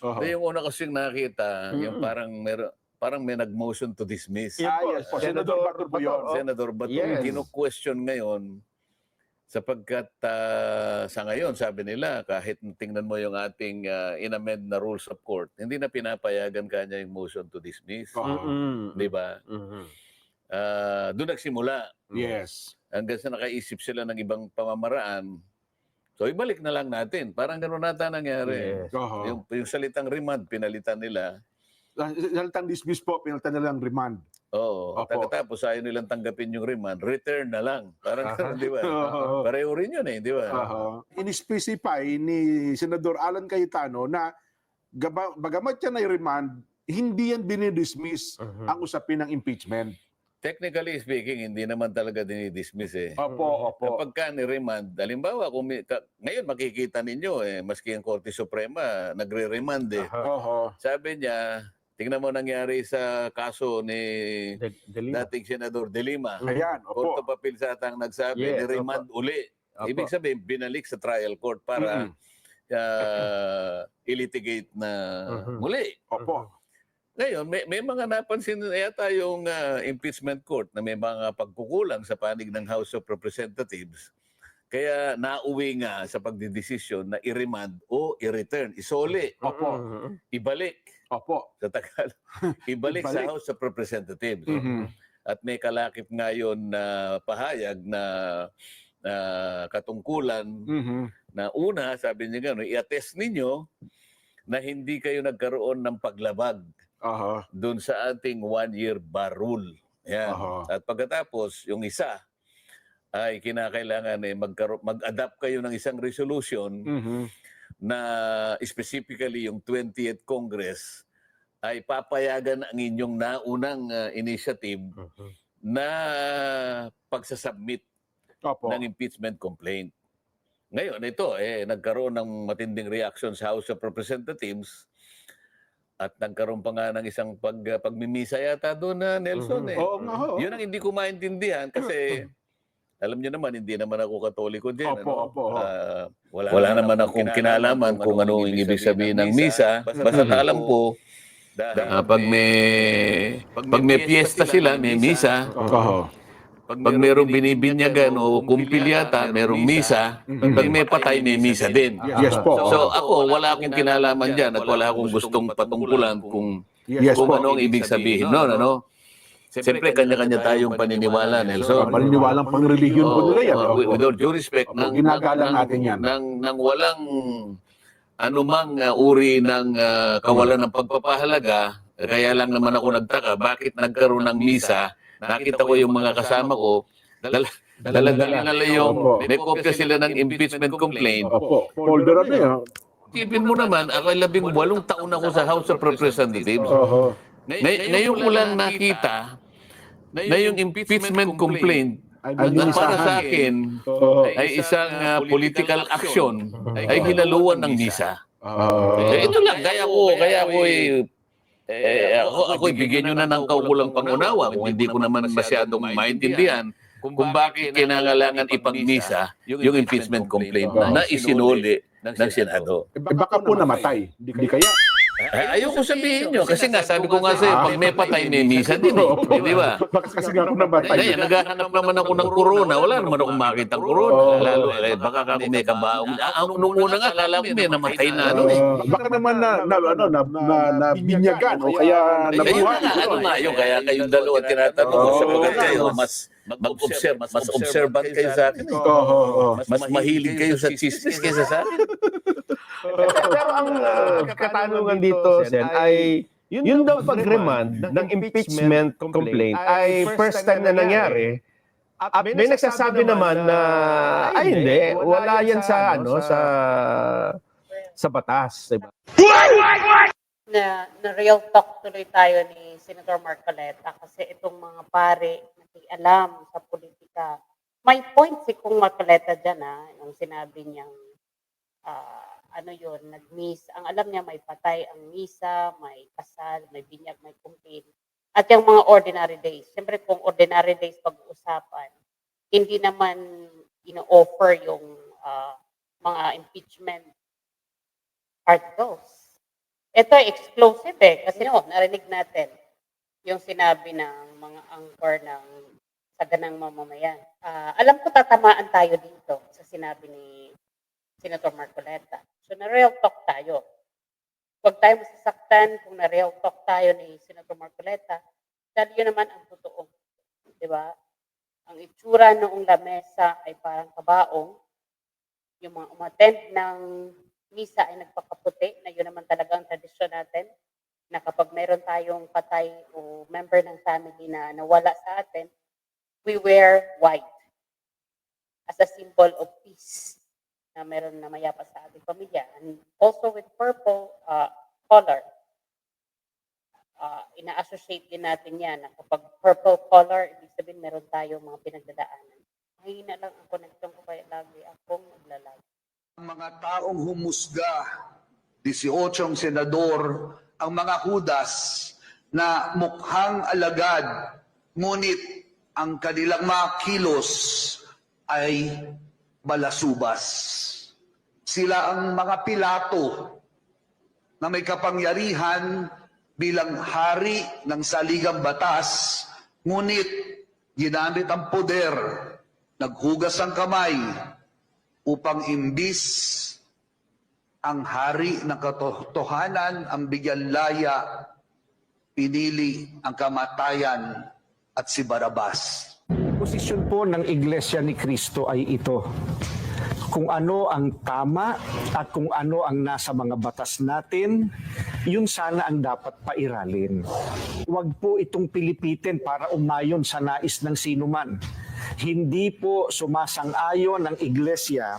Oho. Yung una kasing nakita, yung Mm-mm. parang meron parang may nag-motion to dismiss. Ah, yes po. Senador Bato yun. Bato. Senador Bato, Yes. kino-question ngayon sapagkat ah, sa ngayon, sabi nila, kahit tingnan mo yung ating ah, inamend na rules of court, hindi na pinapayagan kanya yung motion to dismiss. Mm-mm. Di ba? Mhm. Ah, doon nagsimula. Yes. Hanggang sa nakaisip sila ng ibang pamamaraan. So, ibalik na lang natin. Parang gano'n nata nangyari. Yes. Oho. Yung, yung salitang remand, pinalitan nila. Salitang dismiss po, pinalitan na lang remand. Oo. Opo. Pagkatapos, ayaw nilang tanggapin yung remand, return na lang. Parang gano'n, di ba? Oo. Pareho rin yun eh, di ba? Oho. In-specify ni Senador Alan Cayetano na gaba, bagamat yan ay remand, hindi yan dinidismiss Mhm. ang usapin ng impeachment. Technically speaking, hindi naman talaga dinidismiss eh. Opo, opo. Kapag ka ni-remand, halimbawa, kung may, ka- ngayon makikita ninyo eh, maski ang Korte Suprema, nagre-remand eh. Oho. Sabi niya, tingnan mo nangyari sa kaso ni De- Delima. dating Senador De Lima. Ayan, Court opo. of Appeals ata ang nagsabi, Yes, ni-remand uli. Opo. Ibig sabihin, binalik sa trial court para uh, ilitigate na Mhm. muli. Opo. Ngayon, may, may mga napansin na yata yung ah, impeachment court na may mga pagkukulang sa panig ng House of Representatives. Kaya nauwi nga sa pagdidesisyon na i-remand o i-return, isoli, Opo. Mhm. ibalik Opo. sa Tagalog. ibalik, sa Ibalik. House of Representatives. Mhm. At may kalakip ngayon na pahayag na na katungkulan Mhm. na una, sabi niya gano'n, i-attest ninyo na hindi kayo nagkaroon ng paglabag Oho. doon sa ating one-year bar rule. Yan. Aha. At pagkatapos, yung isa ay kinakailangan eh magkaro- mag-adapt kayo ng isang resolution Mhm. na specifically yung 20th Congress ay papayagan ang inyong naunang uh, initiative Mhm. na pagsasubmit Opo. ng impeachment complaint. Ngayon, ito, eh, nagkaroon ng matinding reaction sa House of Representatives at nagkaroon pa nga ng isang pag, pagmimisa yata doon na Nelson. Mhm. Eh. Oo nga ho. Yun ang hindi ko maintindihan kasi alam niyo naman, hindi naman ako katoliko din. Opo, ano? opo. Ah, wala, wala naman akong kinalaman kung ano ang ibig sabihin ng misa. Basta alam ko, ah, pag may pag may piyesta sila, may misa. Oho. Pag merong binibinyagan o kumpilyata, merong misa. Pag may patay, may misa din. Yes po. So ako, wala akong kinalaman dyan at wala akong gustong patungkulan kung, Yes kung po. ano ang ibig sabihin nun. Ano? Siyempre, kanya-kanya tayong paniniwala, Nelson. Paniniwalang pang-religion po nila yan. Opo. with, all due respect, nang, ginagalang nang, natin yan. Nang, nang walang anumang uh, uri ng uh, kawalan ng pagpapahalaga, kaya lang naman ako nagtaka, bakit nagkaroon ng misa, nakita ko yung mga kasama ko, dala- dala-dala nila yung, may kopya sila ng impeachment complaint. Opo. Folder ano yan? Tipin mo naman, ako ay labing walong taon ako sa House of Representatives. Oho. Ngay- ngayon ko lang nakita na yung impeachment complaint Ay, na para sa akin ay isang uh, political action ay hinaluan ng misa. Ah. Eh, ito lang, kaya ko, kaya ko eh, eh, ako, ako bigyan nyo na ng kaukulang pangunawa kung hindi ko naman masyadong maintindihan kung bakit kinangalangan ipagmisa yung impeachment complaint na isinuli ng Senado. Eh, baka po namatay. Hindi kaya. Ay, ayoko sabihin nyo, kasi nga sabi ko nga sa'yo, pag may patay, may misa din eh. Di ba? Kasi nga ako namatay. Kaya naghahanap naman ako ng corona. Wala naman akong makita ng corona. Lalo, eh, baka ka kung may kabaong. Ang nung una nga, akala ko may namatay na ano eh. Ah, baka naman na, na, ano, na, na, na binyagan o kaya nabuhay. na nga, ano nga yun, kaya kayong dalawa tinatanong ko Oo. sapagat kayo, mas mag-observe, mas observant kayo sa akin. eh. Oo, oo, oo. Mas mahilig kayo sa chismis kaysa sa akin. Pero ang uh, katanungan dito, Sen, ay yun daw pag-remand ng impeachment complaint ay first time na nangyari. At may nagsasabi naman na ay hindi, wala yan sa ano sa sa batas, diba? na, na real talk tuloy tayo ni Senator Marcoleta kasi itong mga pare alam sa politika. May point si Kung Marcoleta dyan ha, yung sinabi niyang ah, ano yun, nag-miss. Ang alam niya may patay ang misa, may kasal, may binyag, may kumpil. At yung mga ordinary days. Siyempre kung ordinary days pag-uusapan, hindi naman ino-offer yung ah, mga impeachment articles. Ito exclusive eh. Kasi no, narinig natin yung sinabi ng mga angkor ng saganang mamamayan. Ah, alam ko tatamaan tayo dito sa sinabi ni Senator Marcoleta. So na real talk tayo. Huwag tayo masasaktan kung na real talk tayo ni Senator Marcoleta dahil yun naman ang totoo. Di ba? Ang itsura noong lamesa ay parang kabaong. Yung mga umattend ng misa ay nagpakaputi na yun naman talaga ang tradisyon natin na kapag meron tayong patay o member ng family na nawala sa atin, we wear white as a symbol of peace na meron na mayapa sa ating pamilya. And also with purple uh, color, uh, ina-associate din natin yan na kapag purple color, ibig sabihin meron tayong mga pinagdadaanan. Mahina lang ang connection ko kaya lagi akong naglalag. ang mga taong humusga, 18 senador, ang mga hudas na mukhang alagad, ngunit ang kanilang mga kilos ay balasubas. Sila ang mga pilato na may kapangyarihan bilang hari ng saligang batas, ngunit ginamit ang poder, naghugas ang kamay, upang imbis ang hari ng katotohanan ang bigyan laya, pinili ang kamatayan at si Barabas. Posisyon po ng Iglesia ni Kristo ay ito. Kung ano ang tama at kung ano ang nasa mga batas natin, yun sana ang dapat pairalin. Huwag po itong pilipitin para umayon sa nais ng sinuman. Hindi po sumasang-ayon ng Iglesia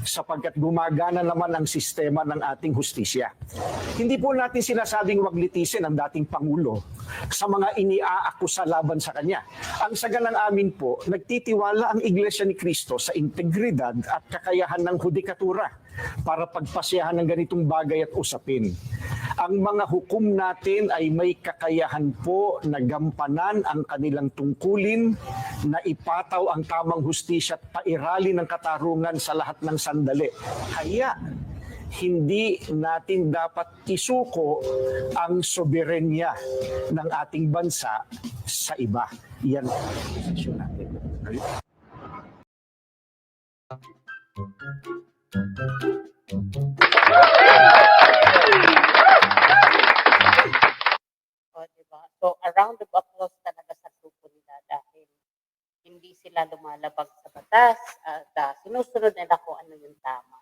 Sapagkat gumagana naman ang sistema ng ating hustisya. Hindi po natin sinasabing wag litisin ang dating Pangulo sa mga iniaakusa laban sa kanya. Ang saganang amin po, nagtitiwala ang Iglesia ni Cristo sa integridad at kakayahan ng hudikatura para pagpasyahan ng ganitong bagay at usapin. Ang mga hukom natin ay may kakayahan po na gampanan ang kanilang tungkulin, na ipataw ang tamang hustisya at pairali ng katarungan sa lahat ng sandali. Kaya, hindi natin dapat isuko ang soberenya ng ating bansa sa iba. Yan ang natin. Diba? So, a round of applause talaga sa grupo nila dahil hindi sila lumalabag sa batas at ah, sinusunod nila kung ano yung tama.